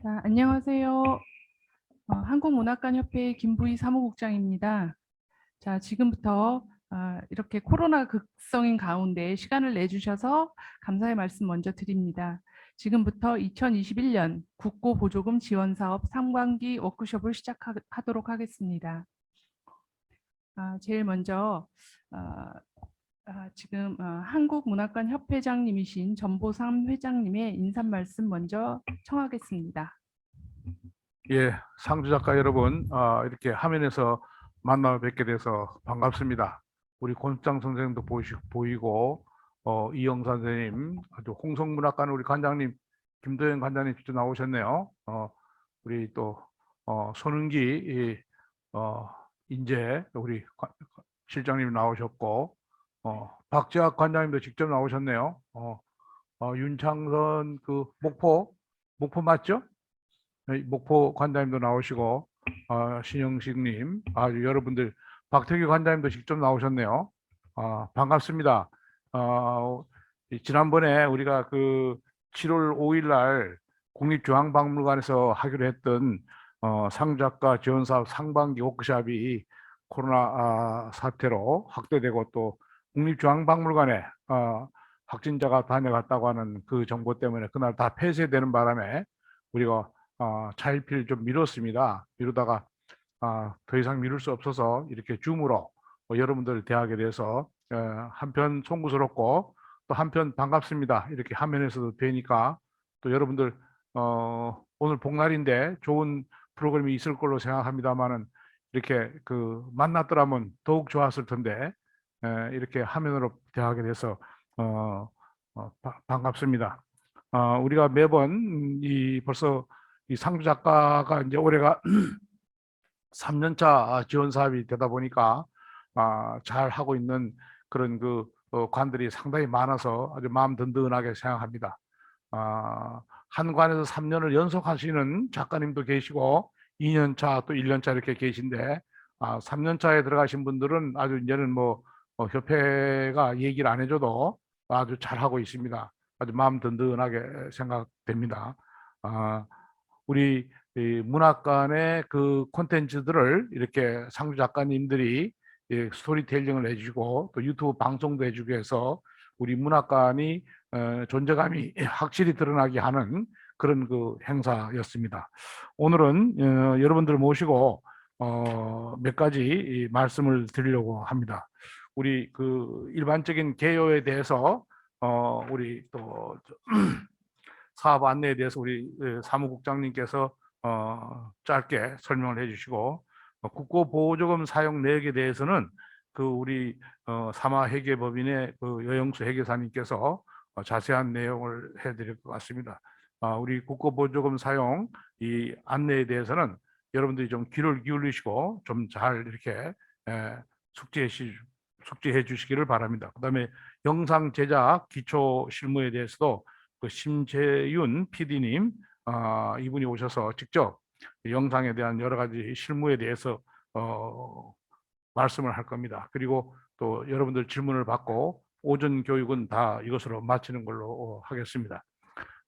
자, 안녕하세요. 어, 한국문학관협회 김부희 사무국장입니다. 자, 지금부터 아, 이렇게 코로나 극성인 가운데 시간을 내주셔서 감사의 말씀 먼저 드립니다. 지금부터 2021년 국고 보조금 지원 사업 상반기 워크숍을 시작하도록 하겠습니다. 아, 제일 먼저 아, 아, 지금 어, 한국문학관 협회장님이신 전보삼 회장님의 인사 말씀 먼저 청하겠습니다. 예, 상주 작가 여러분, 아, 이렇게 화면에서 만나 뵙게 돼서 반갑습니다. 우리 권장 선생님도 보시, 보이고, 어, 이영 선생님, 아주 홍성문학관 우리 관장님, 김도현 관장님 직접 나오셨네요. 어, 우리 또, 어, 손은기, 이, 어, 인재, 우리 관- 실장님 나오셨고, 어, 박재학 관장님도 직접 나오셨네요. 어, 어, 윤창선 그 목포, 목포 맞죠? 네, 목포 관장님도 나오시고 어, 신영식님, 아주 여러분들 박태규 관장님도 직접 나오셨네요. 아, 반갑습니다. 어, 이 지난번에 우리가 그 7월 5일 날 국립중앙박물관에서 하기로 했던 어, 상작가 지원사업 상반기 워크숍이 코로나 아, 사태로 확대되고 또 국립중앙박물관에 어, 확진자가 다녀갔다고 하는 그 정보 때문에 그날 다 폐쇄되는 바람에 우리가 어, 차일피일 좀 미뤘습니다. 미루다가 아, 더 이상 미룰 수 없어서 이렇게 줌으로 어, 여러분들 대하게 돼서 어, 한편 송구스럽고 또 한편 반갑습니다. 이렇게 화면에서도 뵈니까 또 여러분들 어, 오늘 복날인데 좋은 프로그램이 있을 걸로 생각합니다만은 이렇게 그 만났더라면 더욱 좋았을 텐데 에, 이렇게 화면으로 대하게 돼서 어, 어, 바- 반갑습니다. 어, 우리가 매번 음, 이 벌써 이 상주 작가가 이제 올해가 3년차 지원 사업이 되다 보니까 아, 잘 하고 있는 그런 그 어, 관들이 상당히 많아서 아주 마음 든든하게 생각합니다. 아, 한 관에서 3년을 연속하시는 작가님도 계시고 2년차 또 1년차 이렇게 계신데 아, 3년차에 들어가신 분들은 아주 이제는 뭐 어, 협회가 얘기를 안 해줘도 아주 잘하고 있습니다. 아주 마음 든든하게 생각됩니다. 아, 우리 이 문학관의 그 콘텐츠들을 이렇게 상주 작가님들이 예, 스토리텔링을 해주고 또 유튜브 방송도 해주고 해서 우리 문학관이 어, 존재감이 확실히 드러나게 하는 그런 그 행사였습니다. 오늘은 어, 여러분들 모시고 어, 몇 가지 이 말씀을 드리려고 합니다. 우리 그 일반적인 개요에 대해서 어, 우리 또 저- 사업 안내에 대해서 우리 예, 사무국장님께서 어, 짧게 설명을 해주시고 어, 국고 보조금 사용 내역에 대해서는 그 우리 어, 사마 회계법인의 그 여영수 회계사님께서 어, 자세한 내용을 해드릴 것 같습니다. 아, 우리 국고 보조금 사용 이 안내에 대해서는 여러분들이 좀 귀를 기울이시고 좀 잘 이렇게 에, 숙지해, 시, 숙지해 주시기를 바랍니다. 그 다음에 영상 제작 기초 실무에 대해서도 그 심재윤 PD님 아, 이분이 오셔서 직접 영상에 대한 여러 가지 실무에 대해서 어, 말씀을 할 겁니다. 그리고 또 여러분들 질문을 받고 오전 교육은 다 이것으로 마치는 걸로 어, 하겠습니다.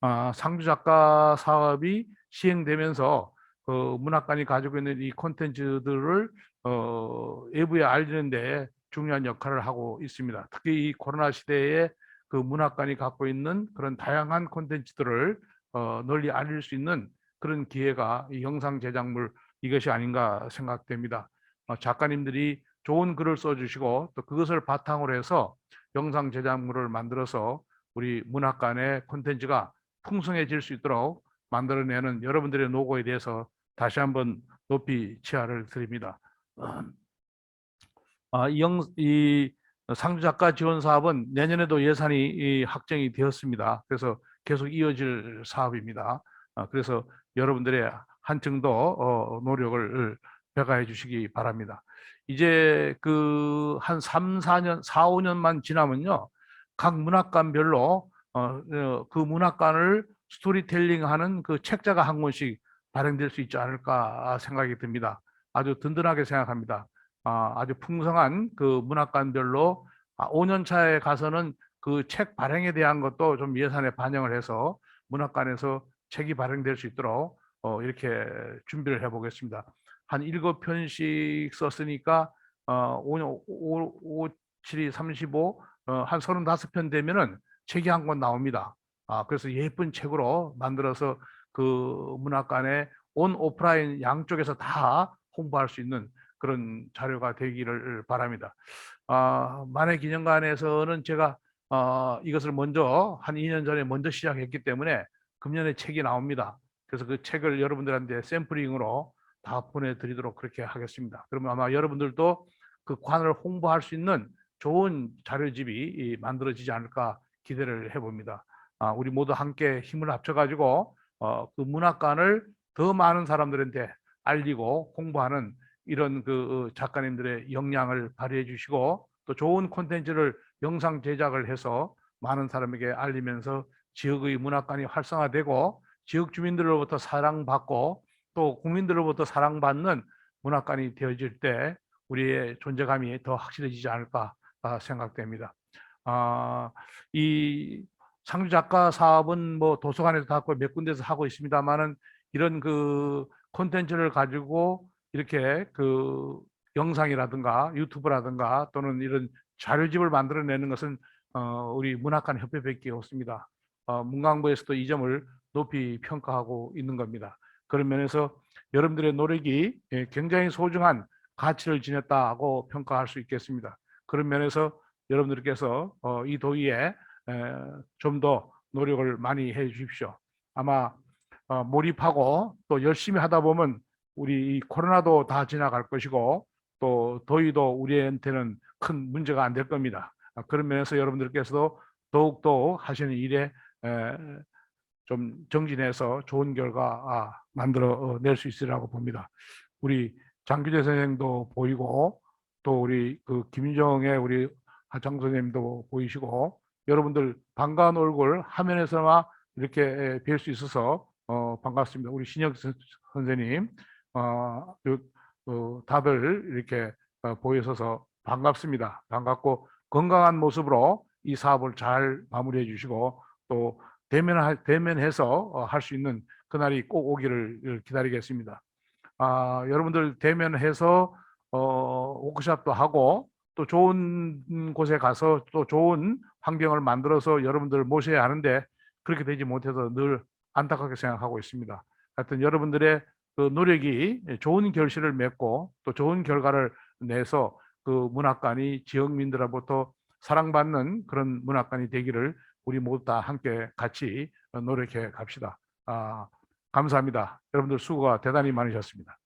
아, 상주 작가 사업이 시행되면서 그 문학관이 가지고 있는 이 콘텐츠들을 어, 외부에 알리는데 중요한 역할을 하고 있습니다. 특히 이 코로나 시대에 그 문학관이 갖고 있는 그런 다양한 콘텐츠들을 어, 널리 알릴 수 있는 그런 기회가 이 영상 제작물 이것이 아닌가 생각됩니다. 어, 작가님들이 좋은 글을 써주시고 또 그것을 바탕으로 해서 영상 제작물을 만들어서 우리 문학관의 콘텐츠가 풍성해질 수 있도록 만들어내는 여러분들의 노고에 대해서 다시 한번 높이 치하를 드립니다. 아, 이, 영, 이 상주 작가 지원 사업은 내년에도 예산이 이 확정이 되었습니다. 그래서 계속 이어질 사업입니다. 아, 그래서 여러분들의 한층 더 어, 노력을 배가해 주시기 바랍니다. 이제 그 한 3, 4년, 4, 5년만 지나면요. 각 문학관별로 어, 어, 그 문학관을 스토리텔링하는 그 책자가 한 권씩 발행될 수 있지 않을까 생각이 듭니다. 아주 든든하게 생각합니다. 아, 아주 풍성한 그 문학관별로 아, 5년 차에 가서는 그 책 발행에 대한 것도 좀 예산에 반영을 해서 문학관에서 책이 발행될 수 있도록 어, 이렇게 준비를 해보겠습니다. 한 일곱 편씩 썼으니까 어, 5, 5, 5, 7이 35, 어, 한 35편 되면은 책이 한 권 나옵니다. 아, 그래서 예쁜 책으로 만들어서 그 문학관에 온 오프라인 양쪽에서 다 홍보할 수 있는 그런 자료가 되기를 바랍니다. 아, 만해 기념관에서는 제가 어, 이것을 먼저 한 2년 전에 먼저 시작했기 때문에 금년에 책이 나옵니다. 그래서 그 책을 여러분들한테 샘플링으로 다 보내드리도록 그렇게 하겠습니다. 그러면 아마 여러분들도 그 관을 홍보할 수 있는 좋은 자료집이 이 만들어지지 않을까 기대를 해봅니다. 아, 우리 모두 함께 힘을 합쳐가지고 어, 그 문학관을 더 많은 사람들한테 알리고 홍보하는 이런 그 어, 작가님들의 역량을 발휘해 주시고 또 좋은 콘텐츠를 영상 제작을 해서 많은 사람에게 알리면서 지역의 문학관이 활성화되고 지역 주민들로부터 사랑받고 또 국민들로부터 사랑받는 문학관이 되어질 때 우리의 존재감이 더 확실해지지 않을까 아, 생각됩니다. 아, 이 상주 작가 사업은 뭐 도서관에서 하고 몇 군데서 하고 있습니다만은 이런 그 콘텐츠를 가지고 이렇게 그 영상이라든가 유튜브라든가 또는 이런 자료집을 만들어내는 것은 어, 우리 문학관 협회밖에 없습니다. 어, 문광부에서도 이 점을 높이 평가하고 있는 겁니다. 그런 면에서 여러분들의 노력이 예, 굉장히 소중한 가치를 지녔다고 평가할 수 있겠습니다. 그런 면에서 여러분들께서 어, 이 도의에 좀 더 노력을 많이 해 주십시오. 아마 어, 몰입하고 또 열심히 하다 보면 우리 이 코로나도 다 지나갈 것이고 또 더위도 우리한테는 큰 문제가 안 될 겁니다. 아, 그런 면에서 여러분들께서도 더욱더 하시는 일에 에, 좀 정진해서 좋은 결과 아, 만들어 낼 수 있으리라고 봅니다. 우리 장규재 선생도 보이고 또 우리 그 김정의 우리 하창 선생님도 보이시고 여러분들 반가운 얼굴 화면에서만 이렇게 뵐 수 있어서 어, 반갑습니다. 우리 신혁 선- 선생님 어, 요- 어, 다들 이렇게 어, 보이셔서 반갑습니다. 반갑고 건강한 모습으로 이 사업을 잘 마무리해 주시고 또 대면 대면해서 할 수 있는 그날이 꼭 오기를 기다리겠습니다. 아, 여러분들 대면해서 어, 워크숍도 하고 또 좋은 곳에 가서 또 좋은 환경을 만들어서 여러분들을 모셔야 하는데 그렇게 되지 못해서 늘 안타깝게 생각하고 있습니다. 하여튼 여러분들의 그 노력이 좋은 결실을 맺고 또 좋은 결과를 내서 그 문학관이 지역민들로부터 사랑받는 그런 문학관이 되기를 우리 모두 다 함께 같이 노력해 갑시다. 아, 감사합니다. 여러분들 수고가 대단히 많으셨습니다.